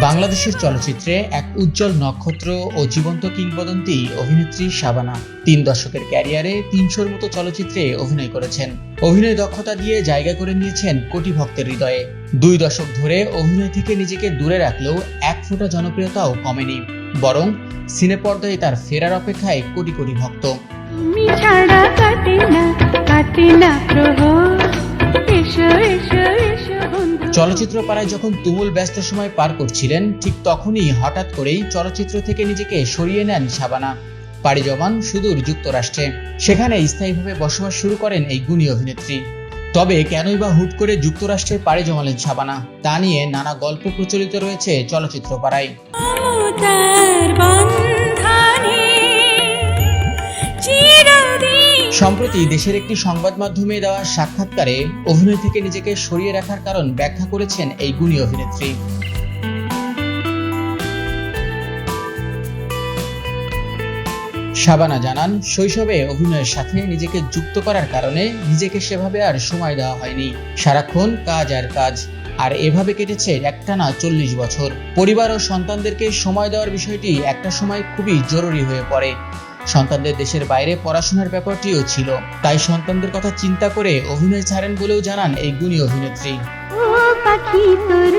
বাংলাদেশের চলচ্চিত্রে এক উজ্জ্বল নক্ষত্র ও জীবন্ত কিংবদন্তি অভিনেত্রী শাবানা তিন দশকের ক্যারিয়ারে তিনশোর মতো চলচ্চিত্রে অভিনয় করেছেন। অভিনয় দক্ষতা দিয়ে জায়গা করে নিয়েছেন কোটি ভক্তের হৃদয়ে। দুই দশক ধরে অভিনয় থেকে নিজেকে দূরে রাখলেও এক ফোঁটা জনপ্রিয়তাও কমেনি, বরং সিনেপর্দায় তার ফেরার অপেক্ষায় কোটি কোটি ভক্ত। তুমি ছাড়া কাটে না কাটে না প্রহর। এসো এসো এসো চলচ্চিত্র পাড়ায় যখন তুমুল ব্যস্ত সময় পার করছিলেন ঠিক তখনই হঠাৎ করেই চলচ্চিত্র থেকে নিজেকে সরিয়ে নেন শাবানা। পাড়ি জমান সুদূর যুক্তরাষ্ট্রে। সেখানে স্থায়ীভাবে বসবাস শুরু করেন এই গুণী অভিনেত্রী। তবে কেনই বা হুট করে যুক্তরাষ্ট্রে পাড়ি জমালেন শাবানা তা নিয়ে নানা গল্প প্রচলিত রয়েছে চলচ্চিত্র পাড়ায় সম্প্রতি দেশের একটি সংবাদ মাধ্যমে দেওয়া সাক্ষাৎকারে অভিনয় থেকে নিজেকে সরিয়ে রাখার কারণ ব্যাখ্যা করেছেন এই গুণী অভিনেত্রী। শাবানা জানান, শৈশবে অভিনয়ের সাথে নিজেকে যুক্ত করার কারণে নিজেকে সেভাবে আর সময় দেওয়া হয়নি। সারাক্ষণ কাজ আর কাজ। আর এভাবে কেটেছে একটানা চল্লিশ বছর। পরিবার ও সন্তানদেরকে সময় দেওয়ার বিষয়টি একটা সময় খুবই জরুরি হয়ে পড়ে। সন্তানদের দেশের বাইরে পড়াশোনার ব্যাপারটিও ছিল। তাই সন্তানদের কথা চিন্তা করে অভিনয় ছাড়েন বলেও জানান এই গুণী অভিনেত্রী। পাখি তোর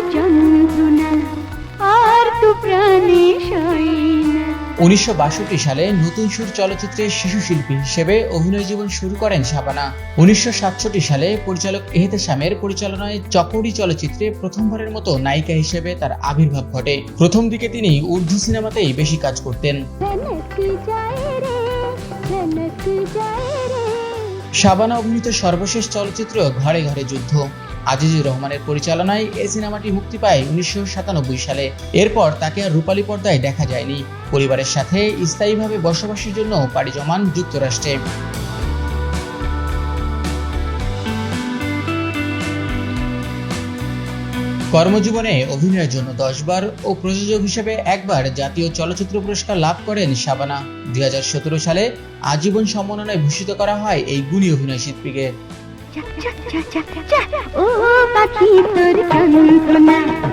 উনিশশো বাষট্টি সালে নতুন সুর চলচ্চিত্রে শিশু শিল্পী হিসেবে অভিনয় জীবন শুরু করেন শাবানা। উনিশশো সাতষট্টি সালে পরিচালক এহতেশামের পরিচালনায় চকরি চলচ্চিত্রে প্রথমবারের মতো নায়িকা হিসেবে তার আবির্ভাব ঘটে। প্রথম দিকে তিনি উর্দু সিনেমাতেই বেশি কাজ করতেন। শাবানা অভিনীত সর্বশেষ চলচ্চিত্র ঘরে ঘরে যুদ্ধ। আজিজুর রহমানের পরিচালনায় এই সিনেমাটি মুক্তি পায় উনিশশো সাতানব্বই সালে। এরপর তাকে আর রূপালী পর্দায় দেখা যায়নি। পরিবারের সাথে স্থায়ীভাবে বসবাসের জন্য পাড়ি জমান যুক্তরাষ্ট্রে। কর্মজীবনে অভিনয়ের জন্য দশবার ও প্রযোজক হিসেবে একবার জাতীয় চলচ্চিত্র পুরস্কার লাভ করেন শাবানা। দুই হাজার সতেরো সালে আজীবন সম্মাননায় ভূষিত করা হয় এই গুণী অভিনয় শিল্পীকে। ও পাখি তোর যন্ত্রণা